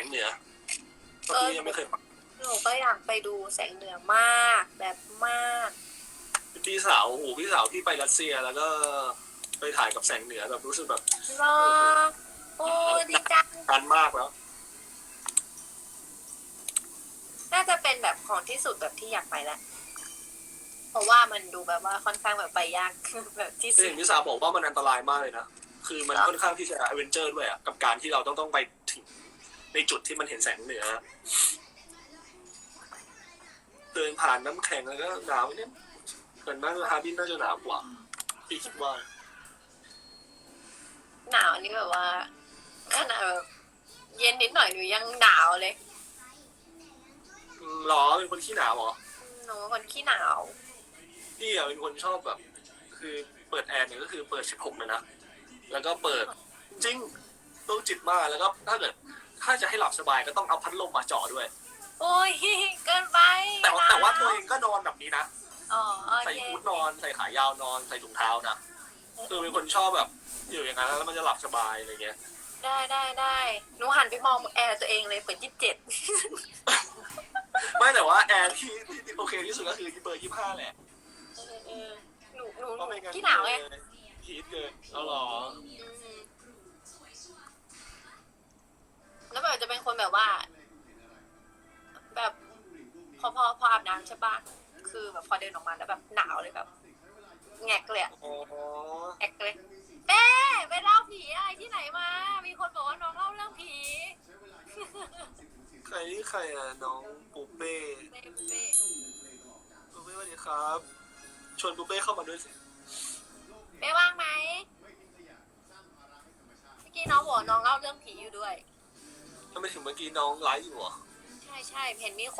งเหนือเพราะพี่ยังไม่เคยไปหนูก็อยากไปดูแสงเหนือมากแบบมากพี่สาวโอ้โหพี่สาวพี่ไปรัสเซียแล้วก็ไปถ่ายกับแสงเหนือแบบรู้สึกแบบรอโอ้ดีจังนานมากแล้ว น่าจะเป็นแบบของที่สุดแบบที่อยากไปแล้วเพราะว่ามันดูแบบว่าค่อนข้างแบบไปยากแบบที่ซึ่สุงดพี่สาวบอกว่ามันอันตรายมากเลยนะ คือมันเหรอค่อนข้างที่จะอเวนเจอร์ด้วยอะกับการที่เราต้องต้องไปถึงในจุดที่มันเห็นแสงเหนือ เดินผ่านน้ำแข็งแล้วก็หนาวเนี่ยเหมือนมากฮาร์บินน่าจะหนาวกว่าพี่คิดว่า หนาวนี่แบบว่าขนาดแบบเย็นนิดหน่อยหนูยังหนาวเลยอืมหรอเป็นคนขี้หนาวเหรอ หนูเป็นคนขี้หนาว พี่อะเป็นคนชอบแบบ คือเปิดแอร์เนี่ยก็คือเปิด 16เลยนะ แล้วก็เปิดจริงต้องจิตมากแล้วก็ถ้าเกิดถ้าจะให้หลับสบายก็ต้องเอาพัดลมมาจ่อด้วย โอ้ยเกินไปแต่ว่าหนแต่ว่าตัวเองก็นอนแบบนี้นะอ๋อโอใส่เคฮูดนอนใส่ขายาวนอนใส่ถุงเท้านะคือเป็นคนชอบแบบ อยู่อย่างนั้นแล้วมันจะหลับสบายอะไรเงี้ยได้ได้ได้หนูหันไปมองแอร์ตัวเองเลยเปิดยี่สิบเจ็ดไม่แต่ว่าแอร์ที่ที่ที่โอเคที่สุดก็คือเบอร์ยี่ห้าแหละหนูหนูหเพราะไม่นูงั้นขี้หนาวไง ฮีทเกินเอาหรออืมแล้วแบบจะเป็นคนแบบว่า แบบพอพอพออาบน้ำใช่ปะคือแบบพอเดินออกมาแล้วแบบหนาวเลยแบบแงกเลยอะอ๋อแอกเลยเต้ไปเล่าผีอะไรที่ไหนมา มีคนบอกว่าน้องเล่าเรื่องผีใครนี่ใครอะน้องปูเป้เต้เต้ปูเป้สวัสดีครับ ชวนปูเป้เข้ามาด้วยสิ เป้ว่างไหมเมื่อกี้น้องบอกน้องเล่าเรื่องผีอยู่ด้วยทำไมถึงเมื่อกี้น้องไลฟ์อยู่เหรอ ใช่ใช่เห็นมีคน